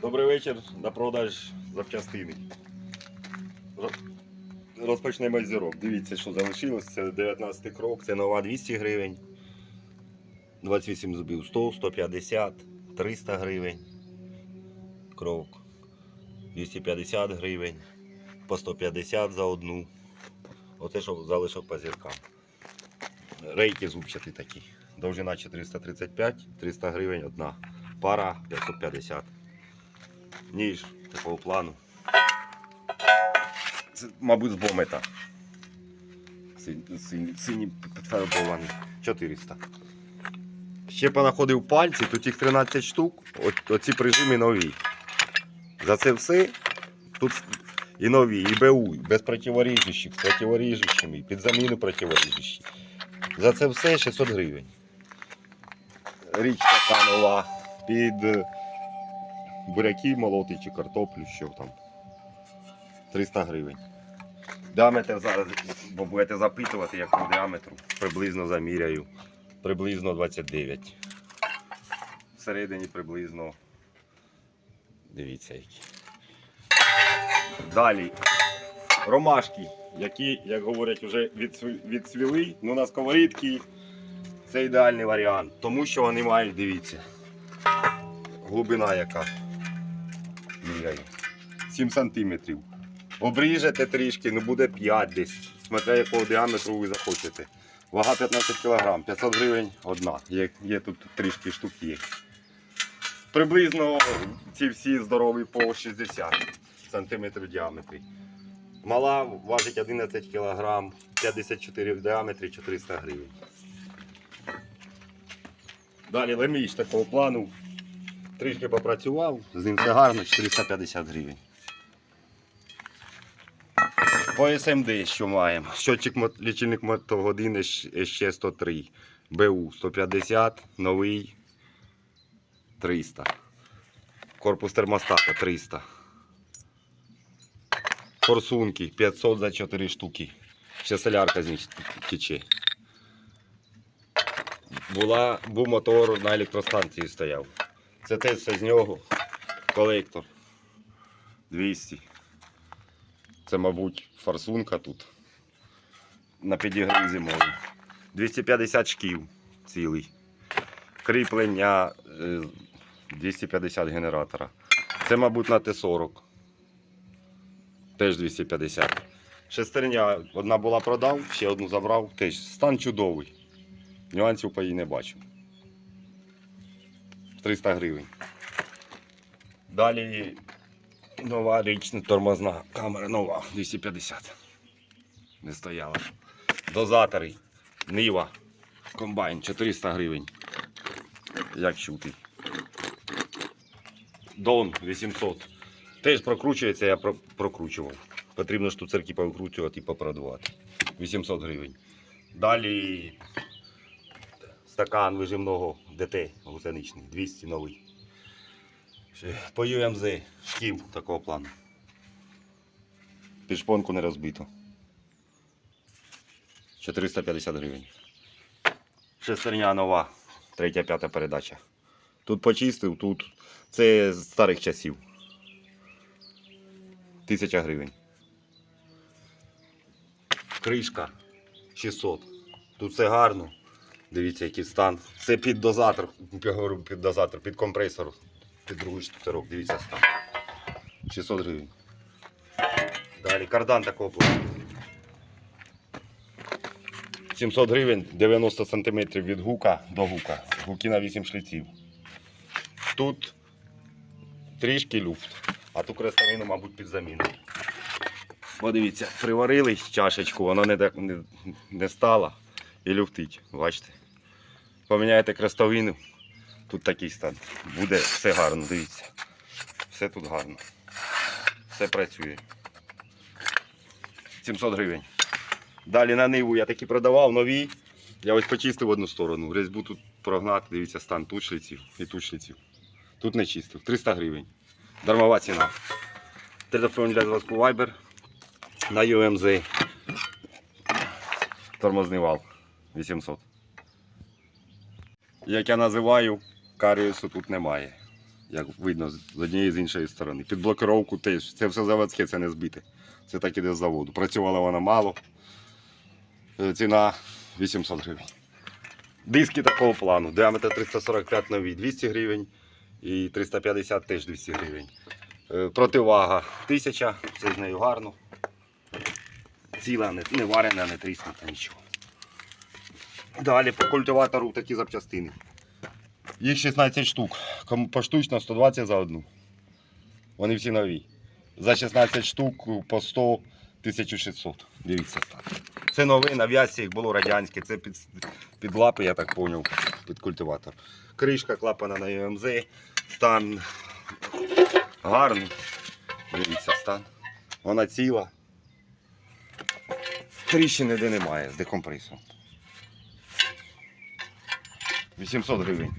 Добрий вечір. На продаж запчастини. Ро- Розпочнемо зірок. Дивіться, що залишилось. Це 19 крок, це нова 200 гривень. 28 зубів 100, 150, 300 гривень. Крок. 250 гривень. По 150 за одну. Оце що залишив по зіркам. Рейки зубчаті такі. Довжина 435, 300 гривень одна. Пара 550. Ніж такого плану. Це, мабуть, з бомета. Синій підфарбований. 400. Ще понаходив пальці, тут їх 13 штук. От, оці прижими нові. За це все тут і нові, і БУ, без противоріжущих, з противоріжущими, під заміну противоріжущі. За це все 600 гривень. Річ така нова. Під буряки молоти чи картоплю, що там. 300 гривень. Діаметр зараз, бо будете запитувати, якого діаметру. Приблизно заміряю. Приблизно 29. Всередині приблизно. Дивіться які. Далі. Ромашки, які, як говорять, вже відсві- відцвіли. Ну на сковорідці це ідеальний варіант. Тому що вони мають, дивіться. Глибина яка. Міряю. 7 сантиметрів. Обріжете трішки, ну буде 5 десь. Смотря якого діаметру ви захочете. Вага 15 кг, 500 гривень одна. Є, є тут трішки штук є. Приблизно ці всі здорові по 60 см діаметрі. Мала важить 11 кг, 54 в діаметрі 400 гривень. Далі леміш такого плану. Трішки попрацював, з ним все гарно, 450 гривень. По СМД що маємо? Щотчик лічильник мотогодини ще 103. БУ 150, новий 300. Корпус термостата 300. Форсунки 500 за 4 штуки. Ще солярка з них тече. Була, був мотор на електростанції стояв. Це теж все з нього. Колектор 200. Це, мабуть, форсунка тут. На підігрів зимою. 250 шків цілий. Кріплення е, 250 генератора. Це, мабуть, на Т-40. Теж 250. Шестерня одна була продав, ще одну забрав. Теж стан чудовий. Нюансів по їй не бачу. 300 гривень. Далі нова річна тормозна камера нова 250. Не стояла. Дозатори. Нива. Комбайн 400 гривень. Як чути. Дон 800. Теж прокручується, я про- прокручував. Потрібно штуцерки повикручувати і попродувати. 800 гривень. Далі стакан вижимного ДТ гусеничний, 200 новий. По ЮМЗ шків такого плану. Під шпонку не розбито. 450 гривень. Шестерня нова, третя, п'ята передача. Тут почистив, тут це з старих часів. Тисяча гривень. Кришка 600. Тут все гарно. Дивіться, який стан. Це під дозатор, я говорю, під дозатор, під компресор, під другий штуцерок. Дивіться стан. 600 гривень. Далі кардан такого плану. 700 гривень 90 см від гука до гука. Гуки на 8 шліців. Тут трішки люфт, а ту крестовину, мабуть, під заміну. Подивіться, приварили чашечку, воно не, не, не стало і люфтить. Бачите? Поміняєте крестовину, тут такий стан. Буде все гарно, дивіться. Все тут гарно. Все працює. 700 гривень. Далі на ниву я такі продавав нові. Я ось почистив одну сторону. Різьбу тут прогнати, дивіться, стан тут шліців і тут шліців. Тут не чистив. 300 гривень. Дармова ціна. Телефон для зв'язку Viber на UMZ. Тормозний вал 800. Як я називаю, каріусу тут немає. як видно з однієї з іншої сторони. Під блокировку теж. Це все заводське, це не збите. Це так іде з заводу. Працювала вона мало. Е, Ціна 800 гривень. Диски такого плану. Діаметр 345 нові 200 гривень і 350 теж 200 гривень. Е, Противага 1000, все з нею гарно. Ціла, не варена, не тріснута, нічого. Далі по культиватору такі запчастини. Їх 16 штук. Поштучно 120 за одну. Вони всі нові. За 16 штук по 100 1600. Дивіться так. Це нове, на в'язці їх було радянське, це під, під лапи, я так зрозумів, під культиватор. Кришка клапана на ЮМЗ, стан гарний. Дивіться, стан. Вона ціла. Тріщини де немає з декомпресом. 800 гривень.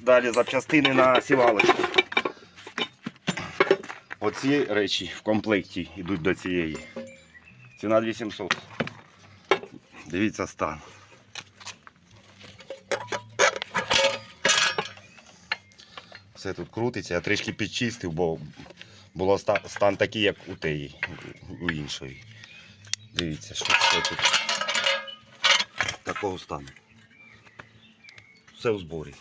Далі запчастини на сівалочку. Оці речі в комплекті йдуть до цієї. Ціна 800. Дивіться стан. Все тут крутиться, я трішки підчистив, бо було стан такий, як у теї, у іншої. Дивіться, що, що тут такого стану. Все в зборі.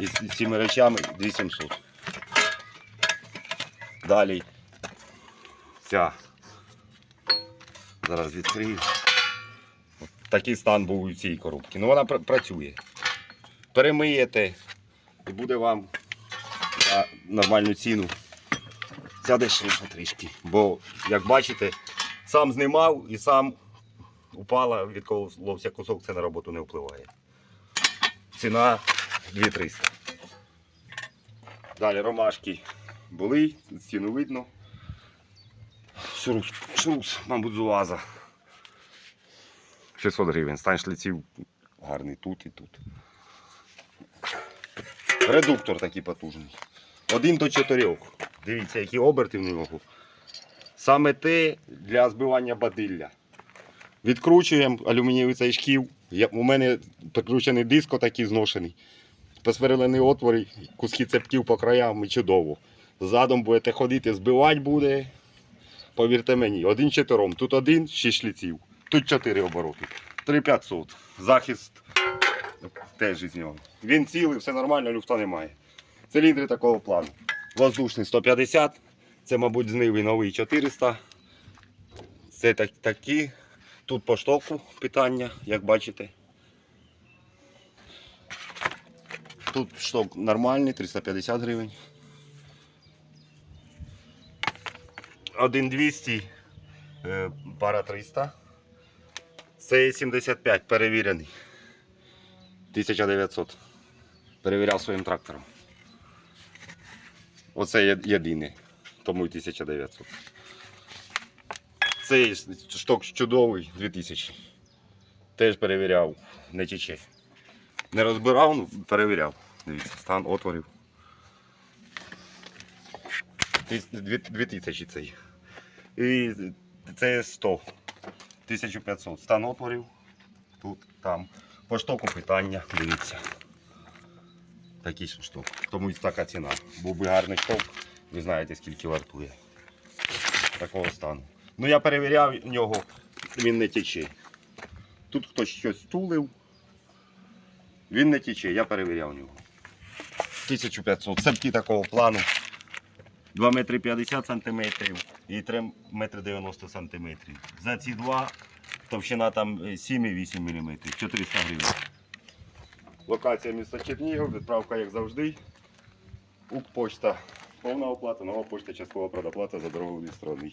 І з цими речами 2700. Далі ця. Зараз відкрию. От Такий стан був у цій коробці. Ну вона пр- працює. Перемиєте і буде вам за нормальну ціну. Ця дешевша трішки. Бо, як бачите, сам знімав і сам упала, відколовся кусок, це на роботу не впливає. Ціна 2300. Далі ромашки були, ціну видно. Шрус, шрус, мабуть, з УАЗа. 600 гривень. Стан шліців гарний тут і тут. Редуктор такий потужний. Один до чотирьох. Дивіться, які оберти в нього. Саме те для збивання бадилля. Відкручуємо алюмінієвий цей шків. Я, у мене прикручений диск такий зношений. Посверлені отвори, куски цепків по краям і чудово. Задом будете ходити, збивати буде. Повірте мені, один чотиром. Тут один, шість шліців. Тут чотири обороти. 3500. Захист теж із нього. Він цілий, все нормально, люфта немає. Циліндри такого плану. Воздушний 150. Це, мабуть, з новий 400. Це так, такі. Тут по штоку питання, як бачите. Тут шток нормальний, 350 гривень. 1200, е, пара 300. Це 75 перевірений. 1900. Перевіряв своїм трактором. Оце є- єдине. Тому й 1900. Цей шток чудовий 2000. Теж перевіряв, не тече. Не розбирав, ну, перевіряв. Дивіться, стан отворів. Дві- 2000 цей. І це 100. 1500. Стан отворів. Тут, там. По штоку питання, дивіться. Такий шток. Тому і така ціна. Був би гарний шток, ви знаєте скільки вартує. Такого стану. Ну я перевіряв нього, він не тече. Тут хтось щось тулив. Він не тече, я перевіряв нього. 1500. Цепки такого плану. 2 метри 50 сантиметрів і 3 метри 90 сантиметрів. За ці два товщина там е, 7,8 мм. 400 гривень. Локація міста Чернігів, відправка як завжди. Укрпочта. Повна оплата, нова почта, часткова предоплата за дорогу від сторони.